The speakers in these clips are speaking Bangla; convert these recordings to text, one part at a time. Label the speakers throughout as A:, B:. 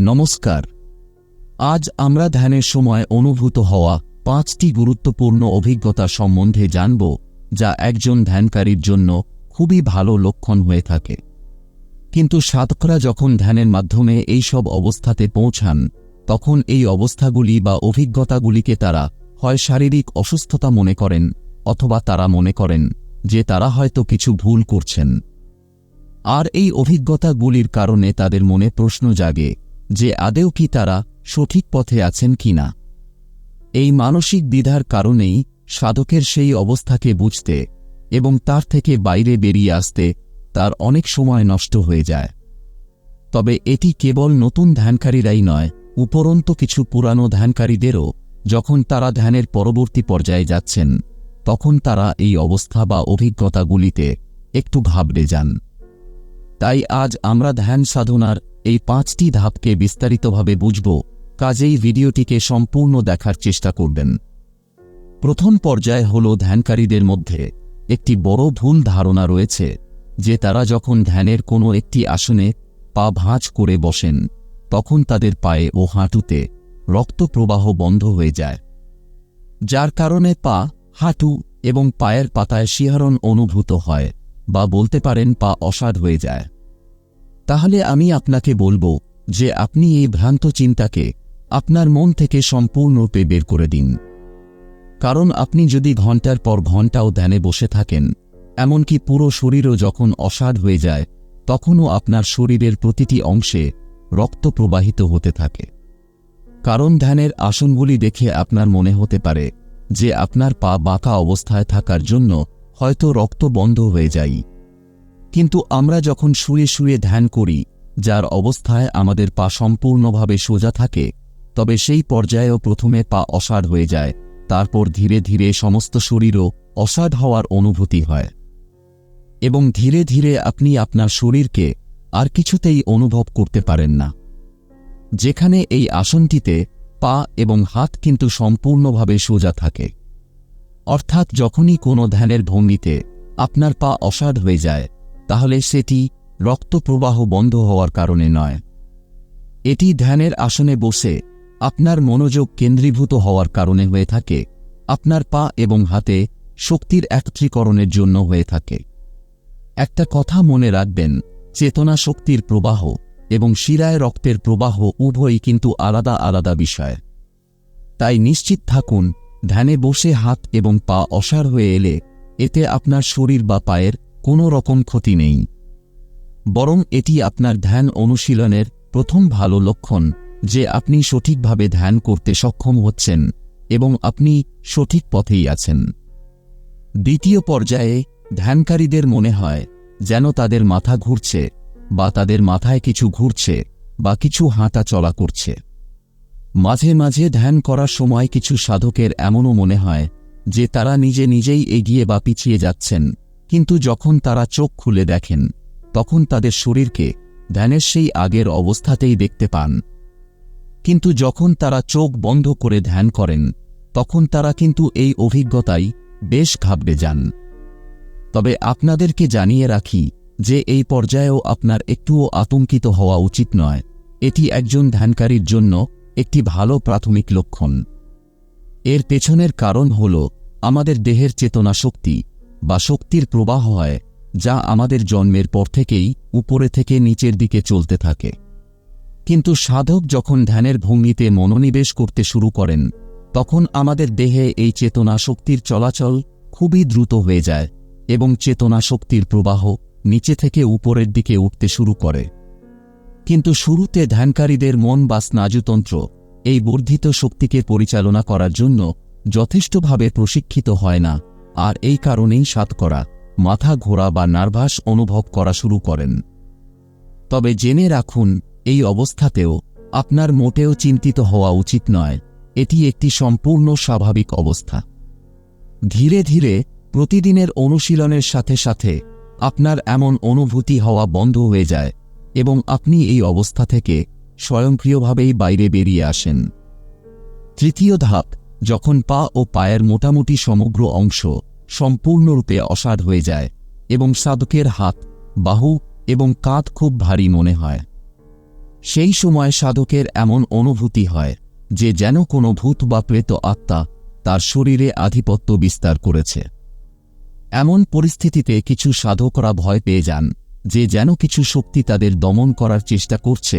A: নমস্কার। আজ আমরা ধ্যানের সময় অনুভূত হওয়া পাঁচটি গুরুত্বপূর্ণ অভিজ্ঞতা সম্বন্ধে জানব, যা একজন ধ্যানকারীর জন্য খুবই ভালো লক্ষণ হয়ে থাকে। কিন্তু সাধকরা যখন ধ্যানের মাধ্যমে এই সব অবস্থাতে পৌঁছান, তখন এই অবস্থাগুলি বা অভিজ্ঞতাগুলিকে তারা হয় শারীরিক অসুস্থতা মনে করেন অথবা তারা মনে করেন যে তারা হয়তো কিছু ভুল করছেন। আর এই অভিজ্ঞতাগুলির কারণে তাদের মনে প্রশ্ন জাগে যে আদেও কি তারা সঠিক পথে আছেন কিনা এই মানসিক দ্বিধার কারণেই সাধকের সেই অবস্থাকে বুঝতে এবং তার থেকে বাইরে বেরিয়ে আসতে তার অনেক সময় নষ্ট হয়ে যায়। তবে এটি কেবল নতুন ধ্যানকারীরাই নয়, উপরন্ত কিছু পুরানো ধ্যানকারীদেরও যখন তারা ধ্যানের পরবর্তী পর্যায়ে যাচ্ছেন, তখন তারা এই অবস্থা বা অভিজ্ঞতাগুলিতে একটু ভাবড়ে যান। তাই আজ আমরা ধ্যান সাধনার এই পাঁচটি ধাপকে বিস্তারিতভাবে বুঝব, কাজেই ভিডিওটিকে সম্পূর্ণ দেখার চেষ্টা করবেন। প্রথম পর্যায় হল ধ্যানকারীদের মধ্যে একটি বড় ভুল ধারণা রয়েছে, যে তারা যখন ধ্যানের কোনো একটি আসনে পা ভাঁজ করে বসেন, তখন তাদের পায়ে ও হাঁটুতে রক্ত প্রবাহ বন্ধ হয়ে যায়। যার কারণে পা, হাঁটু এবং পায়ের পাতায় শিহরণ অনুভূত হয় বা বলতে পারেন পা অসাধ হয়ে যায়। তাহলে আমি আপনাকে বলব যে আপনি এই ভ্রান্ত চিন্তাকে আপনার মন থেকে সম্পূর্ণরূপে বের করে দিন। কারণ আপনি যদি ঘণ্টার পর ঘন্টাও ধ্যানে বসে থাকেন, এমনকি পুরো শরীরও যখন অসাধ হয়ে যায়, তখনও আপনার শরীরের প্রতিটি অংশে রক্ত প্রবাহিত হতে থাকে। কারণ ধ্যানের আসনগুলি দেখে আপনার মনে হতে পারে যে আপনার পা বাঁকা অবস্থায় থাকার জন্য হয়তো রক্ত বন্ধ হয়ে যায়। কিন্তু আমরা যখন শুয়ে শুয়ে ধ্যান করি, যার অবস্থায় আমাদের পা সম্পূর্ণভাবে সোজা থাকে, তবে সেই পর্যায়েও প্রথমে পা অসাড় হয়ে যায়, তারপর ধীরে ধীরে সমস্ত শরীরও অসাড় হওয়ার অনুভূতি হয়। এবং ধীরে ধীরে আপনি আপনার শরীরকে আর কিছুতেই অনুভব করতে পারেন না। যেখানে এই আসনটিতে পা এবং হাত কিন্তু সম্পূর্ণভাবে সোজা থাকে। অর্থাৎ যখনই কোনো ধ্যানের ভঙ্গিতে আপনার পা অসাড় হয়ে যায় তাহলে সেটি রক্তপ্রবাহ বন্ধ হওয়ার কারণে নয়। এটি ধ্যানের আসনে বসে আপনার মনোযোগ কেন্দ্রীভূত হওয়ার কারণে হয়ে থাকে, আপনার পা এবং হাতে শক্তির একত্রীকরণের জন্য হয়ে থাকে। একটা কথা মনে রাখবেন, চেতনা শক্তির প্রবাহ এবং শিরায় রক্তের প্রবাহ উভয়ই কিন্তু আলাদা আলাদা বিষয়। তাই নিশ্চিত থাকুন, ধ্যানে বসে হাত এবং পা অসার হয়ে এলে, এতে আপনার শরীর বা পায়ের কোনো রকম ক্ষতি নেই। বরং এটি আপনার ধ্যান অনুশীলনের প্রথম ভালো লক্ষণ যে আপনি সঠিকভাবে ধ্যান করতে সক্ষম হচ্ছেন এবং আপনি সঠিক পথেই আছেন। দ্বিতীয় পর্যায়ে ধ্যানকারীদের মনে হয় যেন তাদের মাথা ঘুরছে বা তাদের মাথায় কিছু ঘুরছে বা কিছু হাঁটা চলা করছে। মাঝে মাঝে ধ্যান করার সময় কিছু সাধকের এমনও মনে হয় যে তারা নিজে নিজেই এগিয়ে বা পিছিয়ে যাচ্ছেন। কিন্তু যখন তারা চোখ খুলে দেখেন, তখন তাদের শরীরকে ধ্যানের সেই আগের অবস্থাতেই দেখতে পান। কিন্তু যখন তারা চোখ বন্ধ করে ধ্যান করেন, তখন তারা কিন্তু এই অভিজ্ঞতাই বেশ ঘাবড়ে যান। তবে আপনাদেরকে জানিয়ে রাখি যে এই পর্যায়েও আপনার একটুও আতঙ্কিত হওয়া উচিত নয়। এটি একজন ধ্যানকারীর জন্য একটি ভালো প্রাথমিক লক্ষণ। এর পেছনের কারণ হল আমাদের দেহের চেতনা শক্তি। বা শক্তির প্রবাহ হয়, যা আমাদের জন্মের পর থেকেই উপরে থেকে নিচের দিকে চলতে থাকে। কিন্তু সাধক যখন ধ্যানের ভঙ্গিতে মনোনিবেশ করতে শুরু করেন, তখন আমাদের দেহে এই চেতনা শক্তির চলাচল খুবই দ্রুত হয়ে যায় এবং চেতনা শক্তির প্রবাহ নিচে থেকে উপরের দিকে উঠতে শুরু করে। কিন্তু শুরুতে ধ্যানকারীদের মন বা স্নায়ুতন্ত্র এই বর্ধিত শক্তিকে পরিচালনা করার জন্য যথেষ্টভাবে প্রশিক্ষিত হয় না। আর এই কারণেই সাত করা মাথা ঘোরা বা নার্ভাস অনুভব করা শুরু করেন। তবে জেনে রাখুন, এই অবস্থাতেও আপনার মোটেও চিন্তিত হওয়া উচিত নয়, এটি একটি সম্পূর্ণ স্বাভাবিক অবস্থা। ধীরে ধীরে প্রতিদিনের অনুশীলনের সাথে সাথে আপনার এমন অনুভূতি হওয়া বন্ধ হয়ে যায় এবং আপনি এই অবস্থা থেকে স্বয়ংক্রিয়ভাবেই বাইরে বেরিয়ে আসেন। তৃতীয় ধাপ যখন পা ও পায়ের মোটামুটি সমগ্র অংশ সম্পূর্ণরূপে অসাধ হয়ে যায় এবং সাধকের হাত, বাহু এবং কাঁধ খুব ভারী মনে হয়। সেই সময় সাধকের এমন অনুভূতি হয় যে যেন কোনো ভূত বা প্রেত আত্মা তার শরীরে আধিপত্য বিস্তার করেছে। এমন পরিস্থিতিতে কিছু সাধকরা ভয় পেয়ে যান যে যেন কিছু শক্তি তাদের দমন করার চেষ্টা করছে,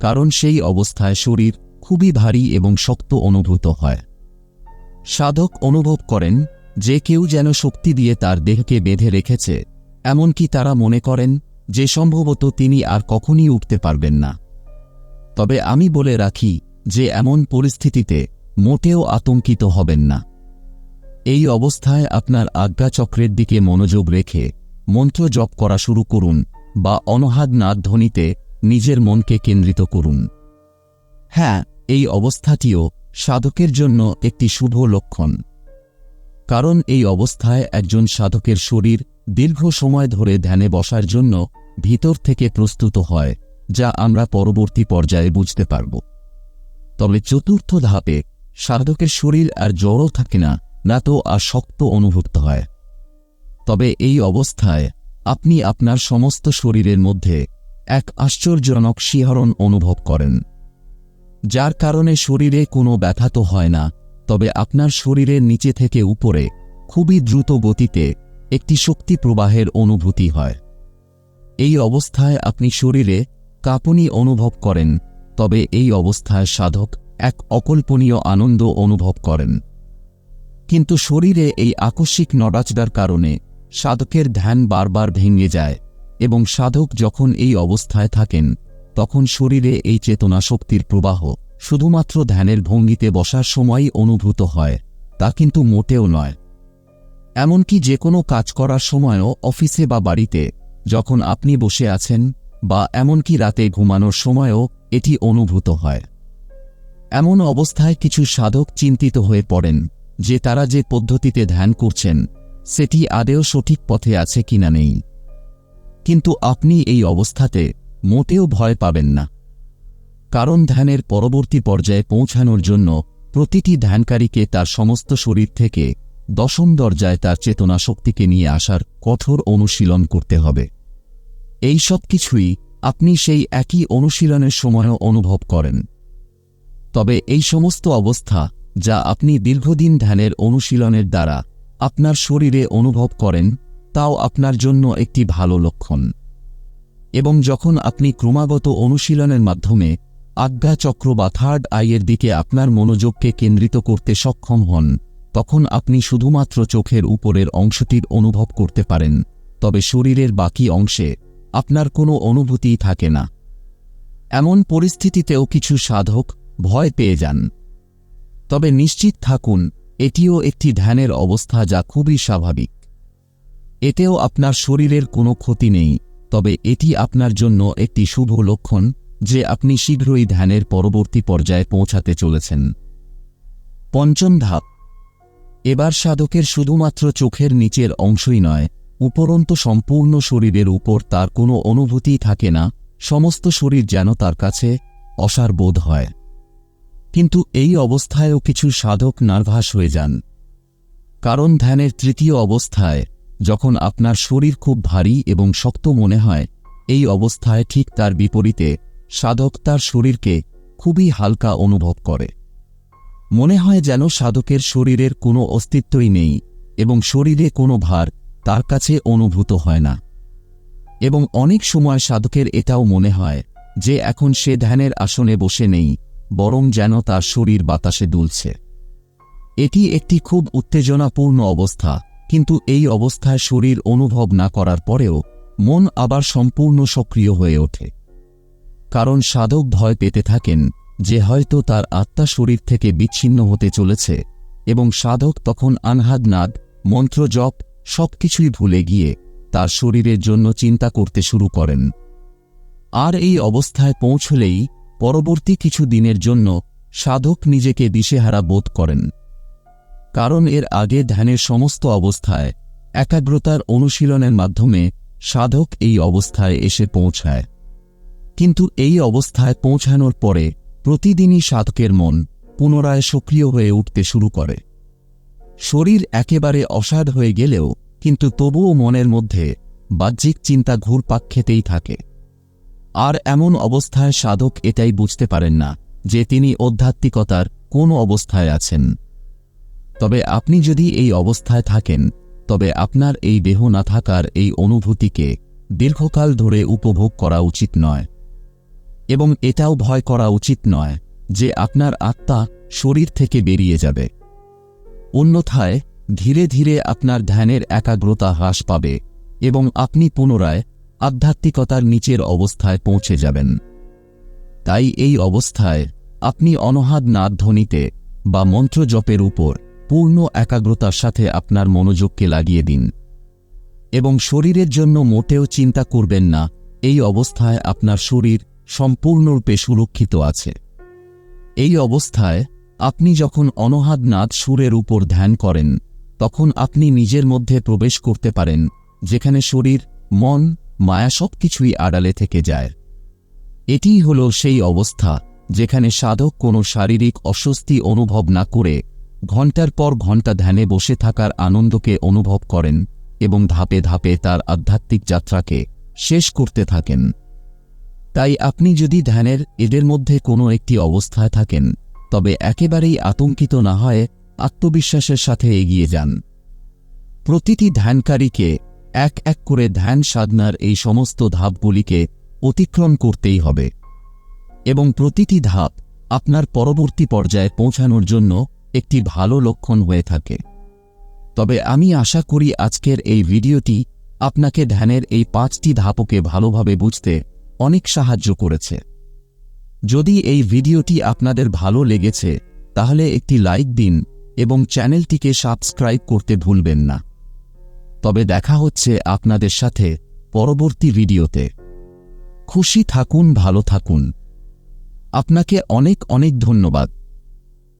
A: কারণ সেই অবস্থায় শরীর খুবই ভারী এবং শক্ত অনুভূত হয়। সাধক অনুভব করেন যে কেউ যেন শক্তি দিয়ে তার দেহকে বেঁধে রেখেছে, এমনকি তারা মনে করেন যে সম্ভবত তিনি আর কখনই উঠতে পারবেন না। তবে আমি বলে রাখি যে এমন পরিস্থিতিতে মোটেও আতঙ্কিত হবেন না। এই অবস্থায় আপনার আজ্ঞাচক্রের দিকে মনোযোগ রেখে মন্ত্র জপ করা শুরু করুন বা অনহাদ নাদ ধ্বনিতে নিজের মনকে কেন্দ্রিত করুন। হ্যাঁ এই অবস্থাটিও সাধকের জন্য একটি শুভ লক্ষণ। কারণ এই অবস্থায় একজন সাধকের শরীর দীর্ঘ সময় ধরে ধ্যানে বসার জন্য ভিতর থেকে প্রস্তুত হয়, যা আমরা পরবর্তী পর্যায়ে বুঝতে পারব। তবে চতুর্থ ধাপে সাধকের শরীর আর জড়ও থাকে না না তো আর শক্ত অনুভূত হয়। তবে এই অবস্থায় আপনি আপনার সমস্ত শরীরের মধ্যে এক আশ্চর্যজনক শিহরণ অনুভব করেন। যার কারণে শরীরে কোনো ব্যথা তো হয় না, তবে আপনার শরীরের নিচে থেকে উপরে, খুবই দ্রুত গতিতে, একটি শক্তি প্রবাহের অনুভূতি হয়। এই অবস্থায় আপনি শরীরে কাঁপুনি অনুভব করেন, তবে এই অবস্থায় সাধক এক অকল্পনীয় আনন্দ অনুভব করেন। কিন্তু শরীরে এই আকস্মিক নড়াচড়ার কারণে সাধকের ধ্যান বারবার ভেঙে যায় এবং সাধক যখন এই অবস্থায় থাকেন তখন শরীরে এই চেতনা শক্তির প্রবাহ শুধুমাত্র ধ্যানের ভঙ্গিতে বসার সময়ই অনুভূত হয়, তা কিন্তু মোটেও নয়। এমনকি যে কোনো কাজ করার সময়ও অফিসে বা বাড়িতে, যখন আপনি বসে আছেন, বা এমনকি রাতে ঘুমানোর সময়ও এটি অনুভূত হয়। এমন অবস্থায় কিছু সাধক চিন্তিত হয়ে পড়েন, যে তারা যে পদ্ধতিতে ধ্যান করছেন, সেটি আদেও সঠিক পথে আছে কিনা নেই। কিন্তু আপনি এই অবস্থাতে মোটেও ভয় পাবেন না। কারণ ধ্যানের পরবর্তী পর্যায়ে পৌঁছানোর জন্য প্রতিটি ধ্যানকারীকে তার সমস্ত শরীর থেকে দশম দরজায় তার চেতনা শক্তিকে নিয়ে আসার কঠোর অনুশীলন করতে হবে। এই সব কিছুই আপনি সেই একই অনুশীলনের সময়ও অনুভব করেন। তবে এই সমস্ত অবস্থা যা আপনি দীর্ঘদিন ধ্যানের অনুশীলনের দ্বারা আপনার শরীরে অনুভব করেন, তাও আপনার জন্য একটি ভালো লক্ষণ। এবং যখন আপনি ক্রমাগত অনুশীলনের মাধ্যমে আজ্ঞাচক্র বা থার্ড আইয়ের দিকে আপনার মনোযোগকে কেন্দ্রিত করতে সক্ষম হন, তখন আপনি শুধুমাত্র চোখের উপরের অংশটির অনুভব করতে পারেন, তবে শরীরের বাকি অংশে আপনার কোনো অনুভূতিই থাকে না। এমন পরিস্থিতিতেও কিছু সাধক ভয় পেয়ে যান। তবে নিশ্চিত থাকুন, এটিও একটি ধ্যানের অবস্থা যা খুবই স্বাভাবিক। এতেও আপনার শরীরের কোনো ক্ষতি নেই। তবে এটি আপনার জন্য একটি শুভ লক্ষণ যে আপনি শীঘ্রই ধ্যানের পরবর্তী পর্যায়ে পৌঁছাতে চলেছেন। পঞ্চম ধাপ। এবার সাধকের শুধুমাত্র চোখের নিচের অংশই নয়, উপরন্ত সম্পূর্ণ শরীরের উপর তার কোনো অনুভূতি থাকে না, সমস্ত শরীর যেন তার কাছে অসার বোধ হয়। কিন্তু এই অবস্থায়ও কিছু সাধক নার্ভাস হয়ে যান। কারণ ধ্যানের তৃতীয় অবস্থায় যখন আপনার শরীর খুব ভারী এবং শক্ত মনে হয়, এই অবস্থায় ঠিক তার বিপরীতে সাধক তার শরীরকে খুবই হালকা অনুভব করে। মনে হয় যেন সাধকের শরীরের কোনো অস্তিত্বই নেই এবং শরীরে কোনো ভার তার কাছে অনুভূত হয় না। এবং অনেক সময় সাধকের এটাও মনে হয় যে এখন সে ধ্যানের আসনে বসে নেই, বরং যেন তার শরীর বাতাসে দুলছে। এটি একটি খুব উত্তেজনাপূর্ণ অবস্থা। কিন্তু এই অবস্থায় শরীর অনুভব না করার পরেও মন আবার সম্পূর্ণ সক্রিয় হয়ে ওঠে। কারণ সাধক ভয় পেতে থাকেন যে হয়তো তার আত্মা শরীর থেকে বিচ্ছিন্ন হতে চলেছে এবং সাধক তখন আনহাদ নাদ, মন্ত্র জপ সবকিছুই ভুলে গিয়ে তার শরীরের জন্য চিন্তা করতে শুরু করেন। আর এই অবস্থায় পৌঁছলেই পরবর্তী কিছু দিনের জন্য সাধক নিজেকে দিশেহারা বোধ করেন। কারণ এর আগে ধ্যানের সমস্ত অবস্থায় একাগ্রতার অনুশীলনের মাধ্যমে সাধক এই অবস্থায় এসে পৌঁছায়। কিন্তু এই অবস্থায় পৌঁছানোর পরে প্রতিদিনই সাধকের মন পুনরায় সক্রিয় হয়ে উঠতে শুরু করে। শরীর একেবারে অসাধ হয়ে গেলেও কিন্তু তবুও মনের মধ্যে বাহ্যিক চিন্তা ঘুরপাক খেতেই থাকে। আর এমন অবস্থায় সাধক এটাই বুঝতে পারেন না যে তিনি আধ্যাত্মিকতার কোন অবস্থায় আছেন। তবে আপনি যদি এই অবস্থায় থাকেন, তবে আপনার এই দেহ না থাকার এই অনুভূতিকে দীর্ঘকাল ধরে উপভোগ করা উচিত নয়। এবং এটাও ভয় করা উচিত নয় যে আপনার আত্মা শরীর থেকে বেরিয়ে যাবে। অন্যথায় ধীরে ধীরে আপনার ধ্যানের একাগ্রতা হ্রাস পাবে এবং আপনি পুনরায় আধ্যাত্মিকতার নিচের অবস্থায় পৌঁছে যাবেন। তাই এই অবস্থায় আপনি অনহাদ নাদ ধ্বনিতে বা মন্ত্র জপের উপর পূর্ণ একাগ্রতার সাথে আপনার মনোযোগকে লাগিয়ে দিন। এবং শরীরের জন্য মোটেও চিন্তা করবেন না, এই অবস্থায় আপনার শরীর সম্পূর্ণরূপে সুরক্ষিত আছে। এই অবস্থায় আপনি যখন অনহাদ নাদ সুরের উপর ধ্যান করেন, তখন আপনি নিজের মধ্যে প্রবেশ করতে পারেন, যেখানে শরীর, মন, মায়া সব কিছুই আড়ালে থেকে যায়। এটিই হল সেই অবস্থা, যেখানে সাধক কোনো শারীরিক অস্বস্তি অনুভব না করে ঘণ্টার পর ঘণ্টা ধ্যানে বসে থাকার আনন্দকে অনুভব করেন এবং ধাপে ধাপে তার আধ্যাত্মিক যাত্রাকে শেষ করতে থাকেন। তাই আপনি যদি ধ্যানের এদের মধ্যে কোনো একটি অবস্থায় থাকেন, তবে একেবারেই আতঙ্কিত না হয় আত্মবিশ্বাসের সাথে এগিয়ে যান। প্রতিটি ধ্যানকারীকে এক এক করে ধ্যান সাধনার এই সমস্ত ধাপগুলিকে অতিক্রম করতেই হবে। এবং প্রতিটি ধাপ আপনার পরবর্তী পর্যায়ে পৌঁছানোর জন্য একটি ভালো লক্ষণ হয়ে থাকে। তবে আমি আশা করি আজকের এই ভিডিওটি আপনাকে ধ্যানের এই পাঁচটি ধাপকে ভালোভাবে বুঝতে অনেক সাহায্য করেছে। যদি এই ভিডিওটি আপনাদের ভালো লেগেছে, তাহলে একটি লাইক দিন এবং চ্যানেলটিকে সাবস্ক্রাইব করতে ভুলবেন না। তবে দেখা হচ্ছে আপনাদের সাথে পরবর্তী ভিডিওতে। খুশি থাকুন, ভালো থাকুন। আপনাকে অনেক অনেক ধন্যবাদ।